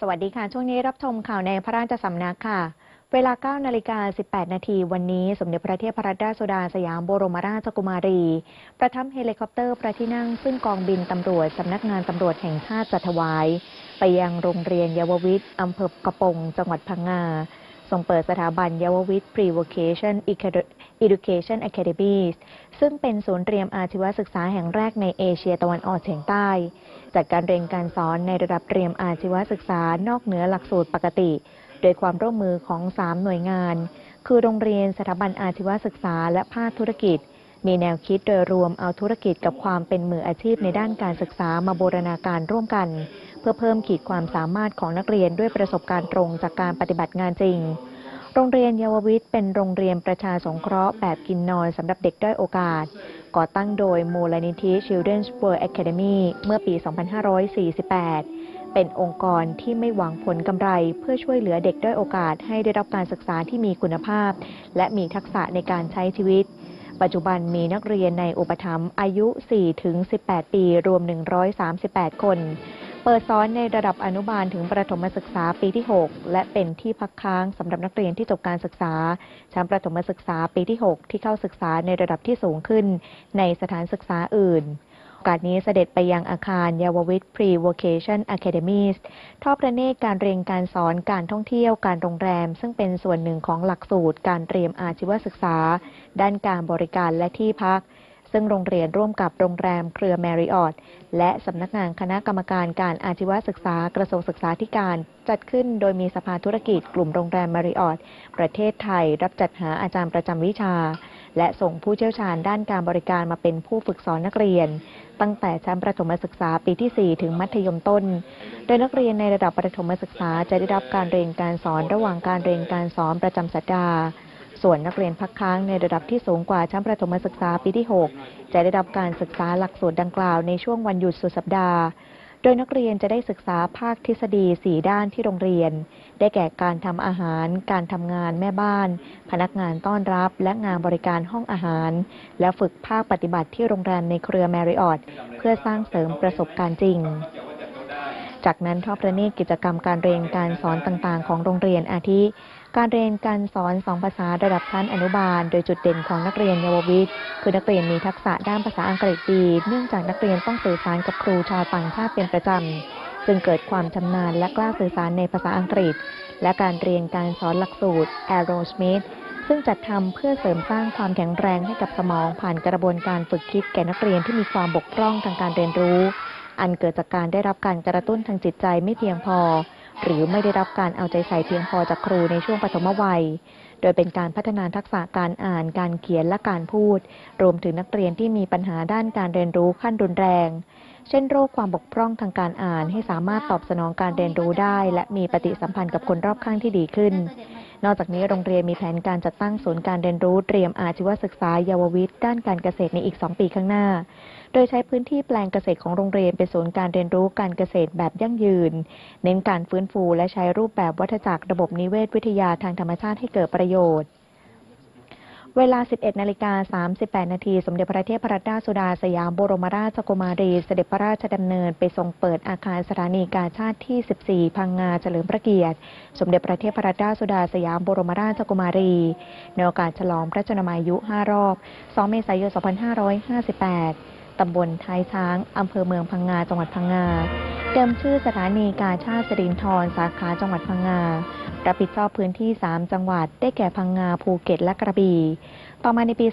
สวัสดีค่ะ ช่วงนี้รับชมข่าวในพระราชสำนักค่ะ เวลา 9 นาฬิกา 18 นาที วันนี้ สมเด็จพระเทพรัตนราชสุดาสยามบรมราชกุมารี ประทับเฮลิคอปเตอร์พระที่นั่ง ซึ่งกองบินตำรวจ สำนักงานตำรวจแห่งชาติจัดถวาย ไปยังโรงเรียนเยาววิทย์อำเภอกระปง จังหวัดพังงา ทรงเปิดสถาบันเยาววิทย์ Pre-Vocation Education Academy ซึ่งเป็นศูนย์เตรียมอาชีวศึกษาแห่งแรกในเอเชียตะวันออกเฉียงใต้ จัดการเรียนการสอนในระดับเตรียมอาชีวศึกษานอกเหนือหลักสูตรปกติ โดยความร่วมมือของ 3 หน่วยงาน คือโรงเรียนสถาบันอาชีวศึกษาและภาคธุรกิจ มีแนวคิดโดยรวมเอาธุรกิจกับความเป็นมืออาชีพในด้านการศึกษามาบูรณาการร่วมกัน เพื่อเพิ่มขีดความสามารถของนักเรียนด้วยประสบการณ์ตรงจากการปฏิบัติงานจริง รงเรียนเยาววิทย์เป็นโรงเรียนประชาสงเคราะห์แบบกินนอนสำหรับเด็กด้อยโอกาส ก่อตั้งโดยมูลนิธิ Children's World Academy เมื่อปี 2548 เป็นองค์กรที่ไม่หวังผลกำไร เพื่อช่วยเหลือเด็กด้อยโอกาสให้ได้รับการศึกษาที่มีคุณภาพ และมีทักษะในการใช้ชีวิต ปัจจุบันมีนักเรียนในอุปถัมภ์อายุ 4-18 ปี รวม 138 คน เปิดสอนในระดับอนุบาลถึงประถมศึกษาปีที่ 6 และเป็นที่พักค้างสำหรับนักเรียนที่จบการศึกษา ชั้นประถมศึกษาปีที่ 6 ที่เข้าศึกษาในระดับที่สูงขึ้น ในสถานศึกษาอื่นโอกาสนี้เสด็จไปยังอาคารเยาววิทย์ Pre-Vocation Academies ทอดพระเนตรการเรียนการสอนการท่องเที่ยวการโรงแรม ซึ่งเป็นส่วนหนึ่งของหลักสูตรการเตรียมอาชีวศึกษา ด้านการบริการและที่พัก ซึ่งโรงเรียนร่วมกับโรงแรมเครือแมริออตและสำนักงานคณะกรรมการการอาชีวศึกษากระทรวงศึกษาธิการ จัดขึ้นโดยมีสภาธุรกิจกลุ่มโรงแรมแมริออตประเทศไทยรับจัดหาอาจารย์ประจำวิชา และส่งผู้เชี่ยวชาญด้านการบริการมาเป็นผู้ฝึกสอนนักเรียน ตั้งแต่ชั้นประถมศึกษาปีที่ 4 ถึงมัธยมต้น โดยนักเรียนในระดับประถมศึกษาจะได้รับการเรียนการสอนระหว่างการเรียนการสอนประจำสัปดาห์ ส่วนนักเรียนพักค้างในระดับที่สูงกว่าชั้นประถมศึกษาปีที่ 6 จะได้รับการศึกษาหลักสูตรดังกล่าวในช่วงวันหยุดสุดสัปดาห์ โดยนักเรียนจะได้ศึกษาภาคทฤษฎี 4 ด้านที่โรงเรียน ได้แก่การทำอาหาร การทำงานแม่บ้าน พนักงานต้อนรับ และงานบริการห้องอาหาร และฝึกภาคปฏิบัติที่โรงแรมในเครือแมริออตเพื่อสร้างเสริมประสบการณ์จริงจากนั้นทอดพระเนตรกิจกรรมการเรียนการสอนต่างๆ ของโรงเรียนอาทิ การเรียนการสอนสองภาษาระดับชั้นอนุบาล โดยจุดเด่นของนักเรียนเยาววิทย์ คือนักเรียนมีทักษะด้านภาษาอังกฤษดี เนื่องจากนักเรียนต้องสื่อสารกับครูชาวต่างชาติเป็นประจำ จึงเกิดความชำนาญและกล้าสื่อสารในภาษาอังกฤษ และการเรียนการสอนหลักสูตร Aerosmith ซึ่งจัดทำเพื่อเสริมสร้างความแข็งแรงให้กับสมองผ่านกระบวนการฝึกคิดแก่นักเรียนที่มีความบกพร่องทางการเรียนรู้ อันเกิดจากการได้รับการกระตุ้นทางจิตใจไม่เพียงพอ หรือไม่ได้รับการเอาใจใส่เพียงพอจากครูในช่วงปฐมวัย โดยเป็นการพัฒนาทักษะการอ่าน การเขียนและการพูด รวมถึงนักเรียนที่มีปัญหาด้านการเรียนรู้ขั้นรุนแรง เช่นโรคความบกพร่องทางการอ่านให้สามารถตอบสนองการเรียนรู้ได้ และมีปฏิสัมพันธ์กับคนรอบข้างที่ดีขึ้น นอกจากนี้โรงเรียนมีแผนการจัดตั้งศูนย์การเรียนรู้เตรียมอาชีวศึกษาเยาววิทย์ด้านการเกษตรในอีก 2 ปีข้างหน้า โดยใช้พื้นที่แปลงเกษตรของโรงเรียนเป็นศูนย์การเรียนรู้การเกษตรแบบยั่งยืน เน้นการฟื้นฟูและใช้รูปแบบวัฏจักรระบบนิเวศวิทยาทางธรรมชาติให้เกิดประโยชน์ เวลา 11 นาฬิกา 38 นาที สมเด็จพระเทพรัตนราชสุดาสยามบรมราชกุมารี เสด็จพระราชดำเนินไปทรงเปิดอาคารสถานีกาชาติที่ 14 พังงาเฉลิมพระเกียรติ สมเด็จพระเทพรัตนราชสุดาสยามบรมราชกุมารี ในโอกาสฉลองพระชนมายุ 5 รอบ 2 เมษายน 2558 ตำบลท้ายช้าง อำเภอเมืองพังงา จังหวัดพังงา เดิมชื่อสถานีกาชาติสิรินทรสาขาจังหวัดพังงา รับผิดชอบพื้นที่ 3 จังหวัด ได้แก่พังงาภูเก็ตและกระบี่ ต่อมาในปี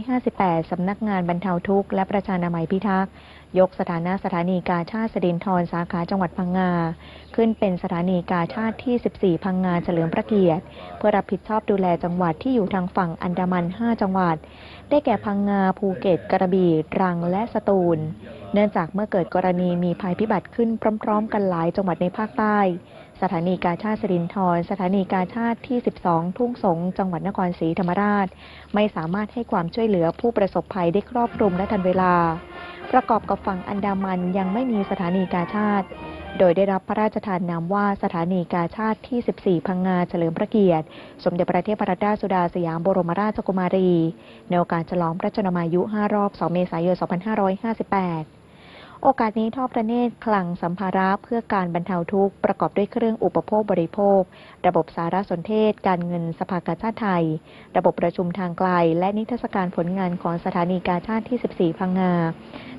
2558 สำนักงานบรรเทาทุกข์และประชานามัยพิทักษ์ ยกสถานะสถานีกาชาติสรินทรสาขาจังหวัดพังงา ขึ้นเป็นสถานีกาชาติที่ 14 พังงาเฉลิมพระเกียรติ เพื่อรับผิดชอบดูแลจังหวัดที่อยู่ทางฝั่งอันดามัน 5 จังหวัด ได้แก่พังงาภูเก็ต กระบี่ตรังและสตูล เนื่องจากเมื่อเกิดกรณีมีภัยพิบัติขึ้นพร้อม ๆ กันหลายจังหวัดในภาคใต้ สถานีกาชาติสรินทรสถานีกาชาติที่ 12 ทุ่งสง จังหวัดนครศรีธรรมราช ไม่สามารถให้ความช่วยเหลือผู้ประสบภัยได้ครอบคลุมและทันเวลา ประกอบกับฝั่งอันดามันยังไม่มีสถานีกาชาติ โดยได้รับพระราชทานนามว่าสถานีกาชาติที่ 14 พังงาเฉลิมพระเกียรติ สมเด็จพระเทพรัตนราชสุดาสยามบรมราชกุมารี ในโอกาสฉลองพระชนมายุ 5 รอบ 2 เมษายน 2558 โอกาสนี้ทอดพระเนตรคลังสัมภาระเพื่อการบรรเทาทุกข์ประกอบด้วยเครื่องอุปโภคบริโภค ระบบสารสนเทศ การเงินสภากาชาติไทย ระบบประชุมทางไกล และนิทรรศการผลงานของสถานีกาชาติที่ 14 พังงา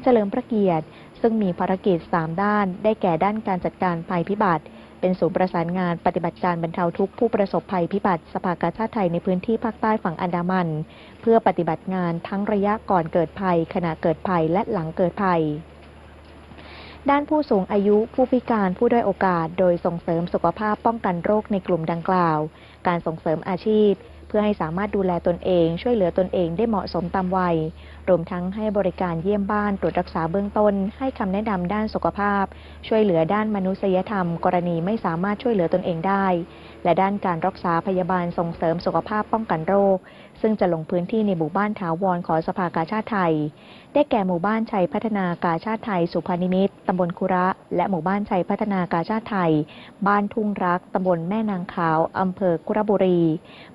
เฉลิมพระเกียรติ ซึ่งมีภารกิจ 3 ด้าน ได้แก่ด้านการจัดการภัยพิบัติเป็นศูนย์ประสานงานปฏิบัติการบรรเทาทุกข์ผู้ประสบภัยพิบัติสภากาชาติไทยในพื้นที่ภาคใต้ฝั่งอันดามัน เพื่อปฏิบัติงานทั้งระยะก่อนเกิดภัย ขณะเกิดภัยและหลังเกิดภัย ด้านผู้สูงอายุผู้พิการผู้ด้อยโอกาส โดยส่งเสริมสุขภาพป้องกันโรคในกลุ่มดังกล่าว การส่งเสริมอาชีพ เพื่อให้สามารถดูแลตนเอง ช่วยเหลือตนเองได้เหมาะสมตามวัยรวมทั้งให้บริการเยี่ยมบ้านตรวจรักษาเบื้องต้น ให้คำแนะนำด้านสุขภาพ ช่วยเหลือด้านมนุษยธรรม กรณีไม่สามารถช่วยเหลือตนเองได้ และด้านการรักษาพยาบาลส่งเสริมสุขภาพป้องกันโรค ซึ่งจะลงพื้นที่ในหมู่บ้านถาวรของสภากาชาติไทย ได้แก่หมู่บ้านชัยพัฒนากาชาติไทย สุพรรณนิมิตรตำบลคุระ และหมู่บ้านชัยพัฒนากาชาติไทย บ้านทุ่งรักตำบลแม่นางขาวอำเภอกุระบุรี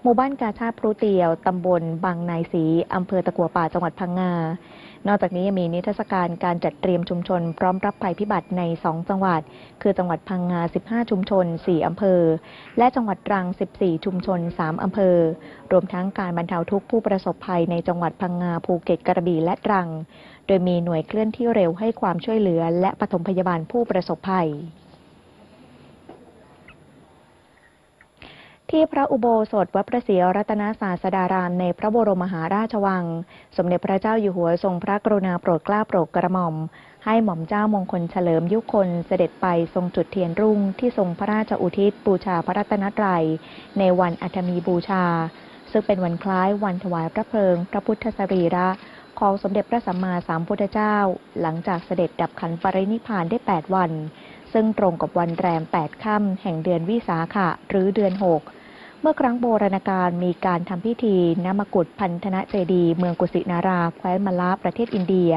หมู่บ้านกาชาติพรุเตียวตำบลบางนายศรีอำเภอตะกัวป่าจังหวัดพังงา นอกจากนี้ยังมีนิทรรศการการจัดเตรียมชุมชนพร้อมรับภัยพิบัติใน 2 จังหวัด คือจังหวัดพังงา 15 ชุมชน 4 อำเภอ และจังหวัดตรัง 14 ชุมชน 3 อำเภอ รวมทั้งการบรรเทาทุกข์ผู้ประสบภัยในจังหวัดพังงาภูเก็ตกระบี่และตรัง โดยมีหน่วยเคลื่อนที่เร็วให้ความช่วยเหลือ และปฐมพยาบาลผู้ประสบภัย ที่พระอุโบสถวัดพระศรีรัตนศาสดารามในพระบรมมหาราชวัง สมเด็จพระเจ้าอยู่หัวทรงพระกรุณาโปรดเกล้าโปรดกระหม่อม ให้หม่อมเจ้ามงคลเฉลิมยุคนเสด็จไปทรงจุดเทียนรุ่งที่ทรงพระราชอุทิศบูชาพระรัตนตรัย ในวันอัฐมีบูชา ซึ่งเป็นวันคล้ายวันถวายพระเพลิง พระพุทธสรีระของสมเด็จพระสัมมาสัมพุทธเจ้า หลังจากเสด็จดับขันปรินิพานได้ 8 วัน ซึ่งตรงกับวันแรม 8 ค่ำแห่งเดือนวิสาขะหรือเดือน 6 มื่อครั้งโบราณกาลมีการทำพิธีนมกุฎพันธนะเจดีเมืองกุสินาราแคว้นมะลาประเทศอินเดีย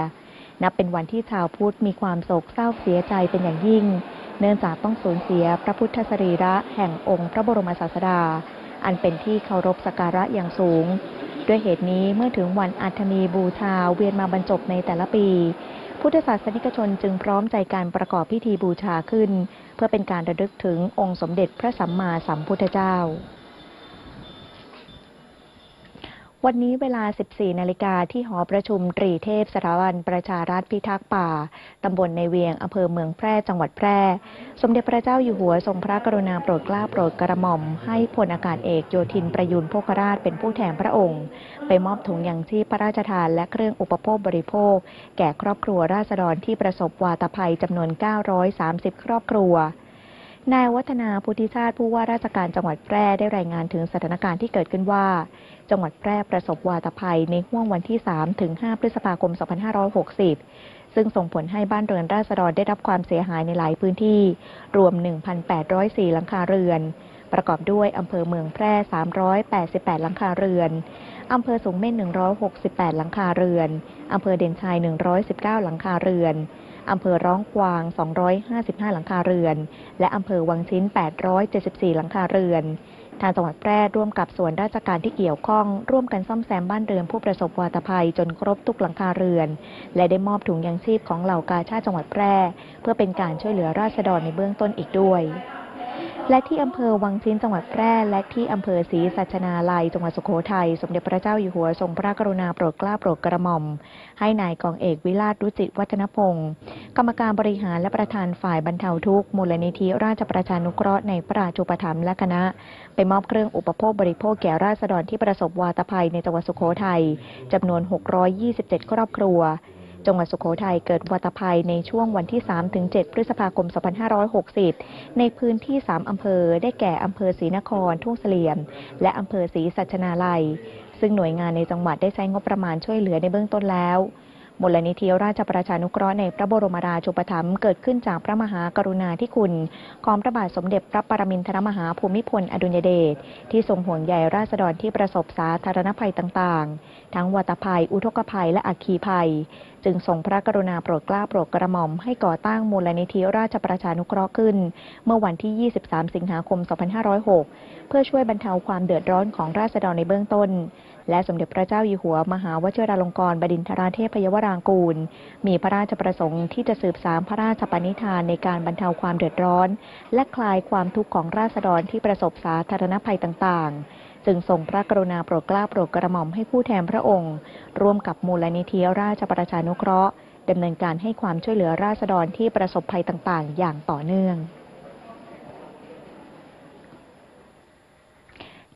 นับเป็นวันที่ชาวพุทธมีความโศกเศร้าเสียใจเป็นอย่างยิ่ง เนื่องจากต้องสูญเสียพระพุทธสรีระแห่งองค์พระบรมศาสดา อันเป็นที่เคารพสักการะอย่างสูง ด้วยเหตุนี้เมื่อถึงวันอัฐมีบูชาเวียนมาบรรจบในแต่ละปี พุทธศาสนิกชนจึงพร้อมใจการประกอบพิธีบูชาขึ้น เพื่อเป็นการระลึกถึงองค์สมเด็จพระสัมมาสัมพุทธเจ้า วันนี้เวลา 14 นาฬิกาที่หอประชุมตรีเทพสถาบันประชารัฐพิทักษ์ป่า ตำบลในเวียง อำเภอเมืองแพร่ จังหวัดแพร่ สมเด็จพระเจ้าอยู่หัวทรงพระกรุณาโปรดเกล้าโปรดกระหม่อม ให้พลอากาศเอกโยธินประยุนโภคราชเป็นผู้แทนพระองค์ ไปมอบถุงยังชีพพระราชทานและเครื่องอุปโภคบริโภค แก่ครอบครัวราษฎรที่ประสบวาตภัยจำนวน 930 ครอบครัว นายวัฒนาพุทธิชาติผู้ว่าราชการจังหวัดแพร่ได้รายงานถึงสถานการณ์ที่เกิดขึ้นว่า จังหวัดแพร่ประสบวาตภัยในห่วงวันที่ 3 ถึง 5 พฤษภาคม 2560 ซึ่งส่งผลให้บ้านเรือนราษฎรได้รับความเสียหายในหลายพื้นที่ รวม 1,804 หลังคาเรือน ประกอบด้วยอำเภอเมืองแพร่ 388 หลังคาเรือนอำเภอสูงเม่น 168 หลังคาเรือนอำเภอเด่นชัย 119 หลังคาเรือน อำเภอร้องควาง 255 หลังคาเรือน และอำเภอวังชิ้น 874 หลังคาเรือน ทางจังหวัดแพร่ร่วมกับส่วนราชการที่เกี่ยวข้อง ร่วมกันซ่อมแซมบ้านเรือนผู้ประสบวาตภัยจนครบทุกหลังคาเรือน และได้มอบถุงยังชีพของเหล่ากาชาติจังหวัดแพร่ เพื่อเป็นการช่วยเหลือราษฎรในเบื้องต้นอีกด้วย และที่อำเภอวังชิ้นจังหวัดแพร่ และที่อำเภอศรีสัชนาลัย จังหวัดสุโขทัย สมเด็จพระเจ้าอยู่หัวทรงพระกรุณาโปรดเกล้าโปรดกระหม่อม ให้นายกองเอกวิราชรุจิวัฒนพงศ์กรรมการบริหารและประธานฝ่ายบรรเทาทุกข์มูลนิธิราชประชานุเคราะห์ในพระราชูปถัมภ์และคณะ ไปมอบเครื่องอุปโภคบริโภคแก่ราษฎรที่ประสบวาตภัยในจังหวัดสุโขทัยจำนวน 627 ครอบครัว จังหวัดสุโขทัยเกิดวาตภัยในช่วงวันที่ 3-7 พฤษภาคม 2560 ในพื้นที่ 3 อำเภอ ได้แก่อำเภอศรีนคร ทุ่งเสลี่ยม และอำเภอศรีสัชนาลัย ซึ่งหน่วยงานในจังหวัดได้ใช้งบประมาณช่วยเหลือในเบื้องต้นแล้วมูลนิธิราชประชานุเคราะห์ในพระบรมราชูปถัมภ์เกิดขึ้นจากพระมหากรุณาธิคุณของพระบาทสมเด็จพระปรมินทรมหาภูมิพลอดุลยเดชที่ทรงห่วงใยราษฎรที่ประสบสาธารณภัยต่างๆ ทั้งวัตภัย อุทกภัยและอัคคีภัยจึงทรงพระกรุณาโปรดเกล้าโปรดกระหม่อมให้ก่อตั้งมูลนิธิราชประชานุเคราะห์ขึ้น เมื่อวันที่ 23 สิงหาคม 2506 เพื่อช่วยบรรเทาความเดือดร้อนของราษฎรในเบื้องต้น และสมเด็จพระเจ้าอยู่หัว มหาวชิราลงกรณบดินทราเทพยวรางกูล มีพระราชประสงค์ที่จะสืบสานพระราชปณิธานในการบรรเทาความเดือดร้อน และคลายความทุกข์ของราษฎรที่ประสบสาธารณภัยต่างๆ จึงทรงพระกรุณาโปรดเกล้าโปรดกระหม่อมให้ผู้แทนพระองค์ ร่วมกับมูลนิธิราชประชานุเคราะห์ดำเนินการให้ความช่วยเหลือราษฎรที่ประสบภัยต่าง ๆ อย่างต่อเนื่อง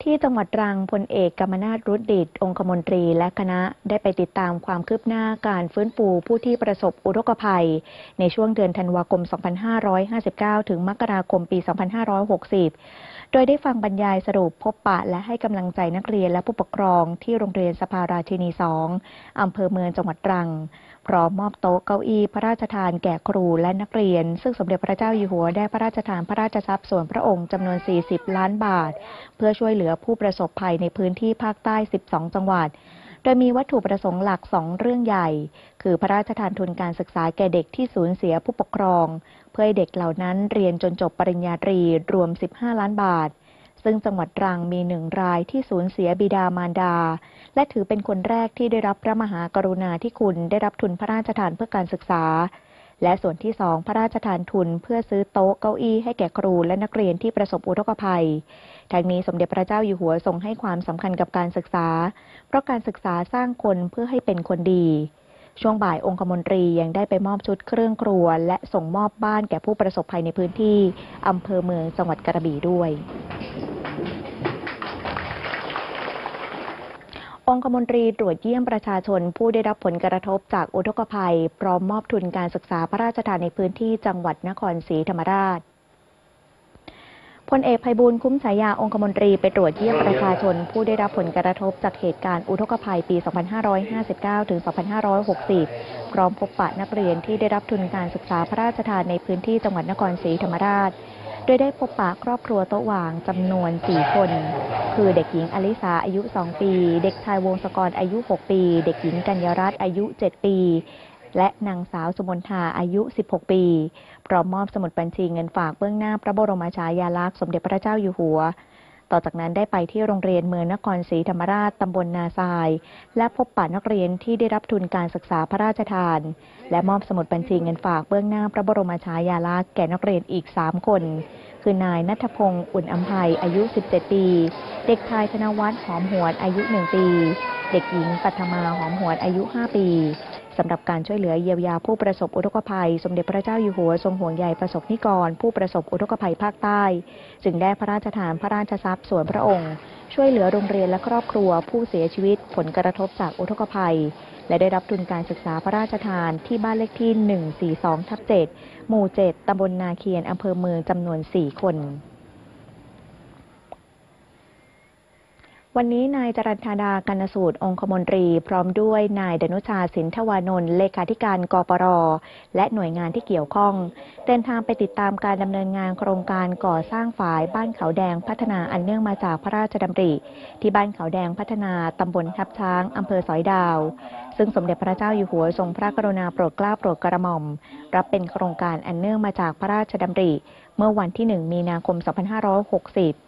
ที่จังหวัดตรังพลเอกกรรมนาถรุดดิต องคมนตรีและคณะได้ไปติดตามความคืบหน้าการฟื้นฟูผู้ที่ประสบอุทกภัย ในช่วงเดือนธันวาคม 2559 ถึงมกราคมปี 2560 โดยได้ฟังบรรยายสรุปพบปะและให้กำลังใจนักเรียนและผู้ปกครองที่โรงเรียนสภาราชินี 2 อำเภอเมืองจังหวัดตรัง พร้อมมอบโต๊ะเก้าอี้พระราชทานแก่ครูและนักเรียน ซึ่งสมเด็จพระเจ้าอยู่หัวได้พระราชทานพระราชทรัพย์ส่วนพระองค์จำนวน 40 ล้านบาท เพื่อช่วยเหลือผู้ประสบภัยในพื้นที่ภาคใต้ 12 จังหวัดโดยมีวัตถุประสงค์หลัก2เรื่องใหญ่ คือพระราชทานทุนการศึกษาแก่เด็กที่สูญเสียผู้ปกครอง เพื่อให้เด็กเหล่านั้นเรียนจนจบปริญญาตรีรวม 15 ล้านบาท ซึ่งจังหวัดตรังมีหนึ่งรายที่สูญเสียบิดามารดา และถือเป็นคนแรกที่ได้รับพระมหากรุณาธิคุณได้รับทุนพระราชทานเพื่อการศึกษา และส่วนที่สองพระราชทานทุนเพื่อซื้อโต๊ะเก้าอี้ให้แก่ครูและนักเรียนที่ประสบอุทกภัยทั้งนี้สมเด็จพระเจ้าอยู่หัวทรงให้ความสำคัญกับการศึกษา เพราะการศึกษาสร้างคนเพื่อให้เป็นคนดี ช่วงบ่ายองคมนตรียังได้ไปมอบชุดเครื่องครัว และส่งมอบบ้านแก่ผู้ประสบภัยในพื้นที่อำเภอเมืองจังหวัดกระบี่ด้วยองคมนตรีตรวจเยี่ยมประชาชนผู้ได้รับผลกระทบจากอุทกภัย พร้อมมอบทุนการศึกษาพระราชทานในพื้นที่จังหวัดนครศรีธรรมราช พลเอกภัยบูลคุ้มฉายาองคมนตรีไปตรวจเยี่ยมประชาชน ผู้ได้รับผลกระทบจากเหตุการณ์อุทกภัยปี 2559 ถึง 2560 พร้อมพบปะนักเรียนที่ได้รับทุนการศึกษาพระราชทานในพื้นที่จังหวัดนครศรีธรรมราช โดยได้พบปะครอบครัวโต๊ะหว่างจำนวน 4 คน คือเด็กหญิงอลิสาอายุ 2 ปี เด็กชายวงศกรอายุ 6 ปี เด็กหญิงกัญญารัตน์อายุ 7 ปี และนางสาวสมนทาอายุ 16 ปี พร้อมมอบสมุดบัญชีเงินฝากเบื้องหน้าพระบรมฉายาลักษณ์สมเด็จพระเจ้าอยู่หัว ต่อจากนั้นได้ไปที่โรงเรียนเมืองนครศรีธรรมราชตำบลนาทราย และพบปะนักเรียนที่ได้รับทุนการศึกษาพระราชทาน และมอบสมุดบัญชีเงินฝากเบื้องหน้าพระบรมฉายาลักษณ์แก่นักเรียนอีก 3 คน คือนายนัทพงศ์อุ่นอัมภัยอายุ 17 ปี เด็กชายธนวัฒน์หอมหวนอายุ 1 ปี เด็กหญิงปัทมาหอมหวนอายุ 5 ปี สำหรับการช่วยเหลือเยียวยาผู้ประสบอุทกภัย สมเด็จพระเจ้าอยู่หัวทรงห่วงใยประสบนิกร ผู้ประสบอุทกภัยภาคใต้ จึงได้พระราชทานพระราชทรัพย์ส่วนพระองค์ ช่วยเหลือโรงเรียนและครอบครัว ผู้เสียชีวิตผลกระทบจากอุทกภัย และได้รับทุนการศึกษาพระราชทานที่บ้านเลขที่ 142ทับ7หมู่ 7ตำบลนาเคียนอำเภอเมืองจำนวน 4 คน วันนี้นายจรัญธาดากันสูตรองคมนตรี พร้อมด้วยนายดนุชาสินทวานนท์เลขาธิการกปร และหน่วยงานที่เกี่ยวข้อง เดินทางไปติดตามการดำเนินงานโครงการก่อสร้างฝายบ้านเขาแดงพัฒนาอันเนื่องมาจากพระราชดำริ ที่บ้านเขาแดงพัฒนาตำบลทับช้างอำเภอสอยดาว ซึ่งสมเด็จพระเจ้าอยู่หัวทรงพระกรุณาโปรดเกล้าโปรดกระหม่อม รับเป็นโครงการอันเนื่องมาจากพระราชดำริ เมื่อวันที่ 1 มีนาคม 2560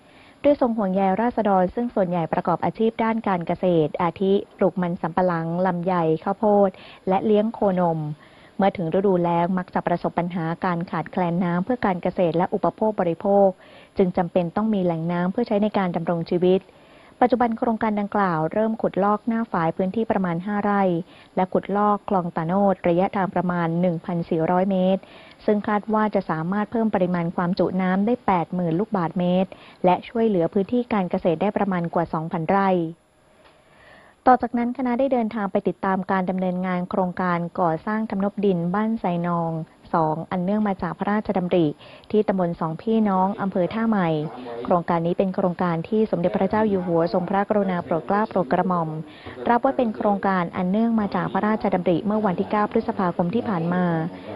ด้วยทรงห่วงใยราษฎร ซึ่งส่วนใหญ่ประกอบอาชีพด้านการเกษตร อาทิปลูกมันสำปะหลังลำไยข้าวโพด และเลี้ยงโคนม เมื่อถึงฤดูแล้งมักจะประสบปัญหาการขาดแคลนน้ำเพื่อการเกษตรและอุปโภคบริโภค จึงจำเป็นต้องมีแหล่งน้ำเพื่อใช้ในการดำรงชีวิต ปัจจุบันโครงการดังกล่าวเริ่มขุดลอกหน้าฝายพื้นที่ประมาณ 5 ไร่ และขุดลอกคลองตาโนดระยะทางประมาณ 1,400 เมตร ซึ่งคาดว่าจะสามารถเพิ่มปริมาณความจุน้ำได้ 80,000 ลูกบาศก์เมตร และช่วยเหลือพื้นที่การเกษตรได้ประมาณกว่า 2,000 ไร่ต่อจากนั้นคณะได้เดินทางไปติดตามการดำเนินงานโครงการก่อสร้างทำนบดินบ้านไซนอง 2 อันเนื่องมาจากพระราชดำริ ที่ตำบลสองพี่น้องอำเภอท่าใหม่ โครงการนี้เป็นโครงการที่สมเด็จพระเจ้าอยู่หัวทรงพระกรุณาโปรดเกล้าโปรดกระหม่อม รับว่าเป็นโครงการอันเนื่องมาจากพระราชดำริเมื่อวันที่ 9 พฤษภาคมที่ผ่านมา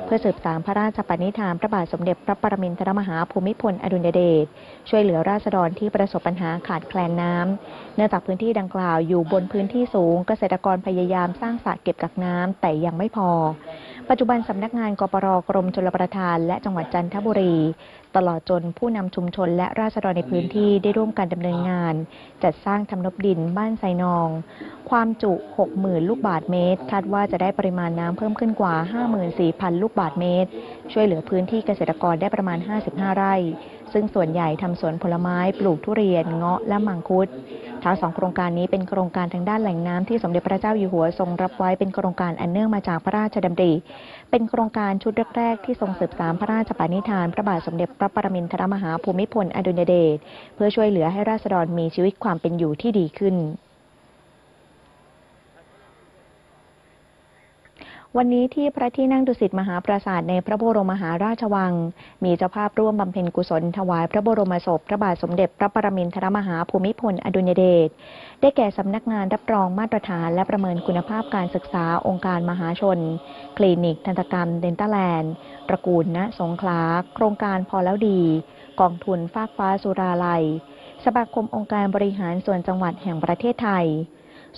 เพื่อสืบสานพระราชปณิธานพระบาทสมเด็จพระปรมินทรมหาภูมิพลอดุลยเดชช่วยเหลือราษฎรที่ประสบปัญหาขาดแคลนน้ำเนื่องจากพื้นที่ดังกล่าวอยู่บนพื้นที่สูงเกษตรกรพยายามสร้างสระเก็บกักน้ำแต่ยังไม่พอ ปัจจุบันสำนักงานกปรกรมชลประทาน และจังหวัดจันทบุรี ตลอดจนผู้นำชุมชนและราษฎรในพื้นที่ได้ร่วมกันดำเนินงาน จัดสร้างทำนบดินบ้านไซนอง ความจุ 60,000 ลูกบาทเมตร คาดว่าจะได้ปริมาณน้ำเพิ่มขึ้นกว่า 54,000 ลูกบาทเมตร ช่วยเหลือพื้นที่เกษตรกรได้ประมาณ 55 ไร่ ซึ่งส่วนใหญ่ทำสวนผลไม้ปลูกทุเรียนเงาะและมังคุด ทั้งสองโครงการนี้เป็นโครงการทางด้านแหล่งน้ำที่สมเด็จพระเจ้าอยู่หัวทรงรับไว้เป็นโครงการอันเนื่องมาจากพระราชดำริ เป็นโครงการชุดแรกๆที่ทรงสืบสานพระราชปณิธาน พระบาทสมเด็จพระปรมินทรมหาภูมิพลอดุลยเดชเพื่อช่วยเหลือให้ราษฎรมีชีวิตความเป็นอยู่ที่ดีขึ้น วันนี้ที่พระที่นั่งดุสิตมหาปราสาทในพระบรมมหาราชวัง มีเจ้าภาพร่วมบำเพ็ญกุศลถวายพระบรมศพพระบาทสมเด็จพระปรมินทรมหาภูมิพลอดุลยเดชได้แก่สำนักงานรับรองมาตรฐานและประเมินคุณภาพการศึกษาองค์การมหาชน คลินิก ทันตกรรมเดนต้าแลนด์ตระกูลณสงขลาโครงการพอแล้วดี กองทุนฟากฟ้าสุราลัยสมาคมองค์การบริหารส่วนจังหวัดแห่งประเทศไทย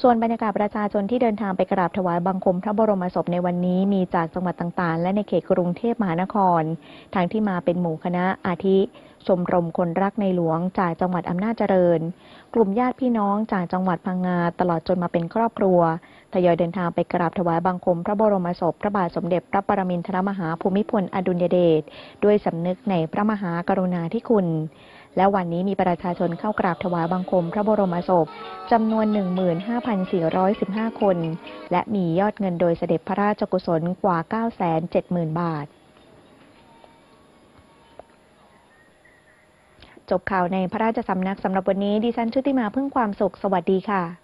ส่วนบรรยากาศประชาชนที่เดินทางไปกราบถวายบังคมพระบรมศพในวันนี้มีจากจังหวัดต่างๆ และในเขตกรุงเทพมหานคร ทางที่มาเป็นหมู่คณะอาทิชมรมคนรักในหลวงจากจังหวัดอำนาจเจริญ กลุ่มญาติพี่น้องจากจังหวัดพังงาตลอดจนมาเป็นครอบครัวทยอยเดินทางไปกราบถวายบังคม พระบรมศพพระบาทสมเด็จพระปรมินทรมหาภูมิพลอดุลยเดชด้วยสำนึกในพระมหากรุณาธิคุณ และวันนี้มีประชาชนเข้ากราบถวายบังคมพระบรมศพจำนวน 15,415 คน และมียอดเงินโดยเสด็จพระราชกุศลกว่า 970,000 บาท จบข่าวในพระราชสำนักสำหรับวันนี้ดิฉันชุติมาพึ่งความสุข สวัสดีค่ะ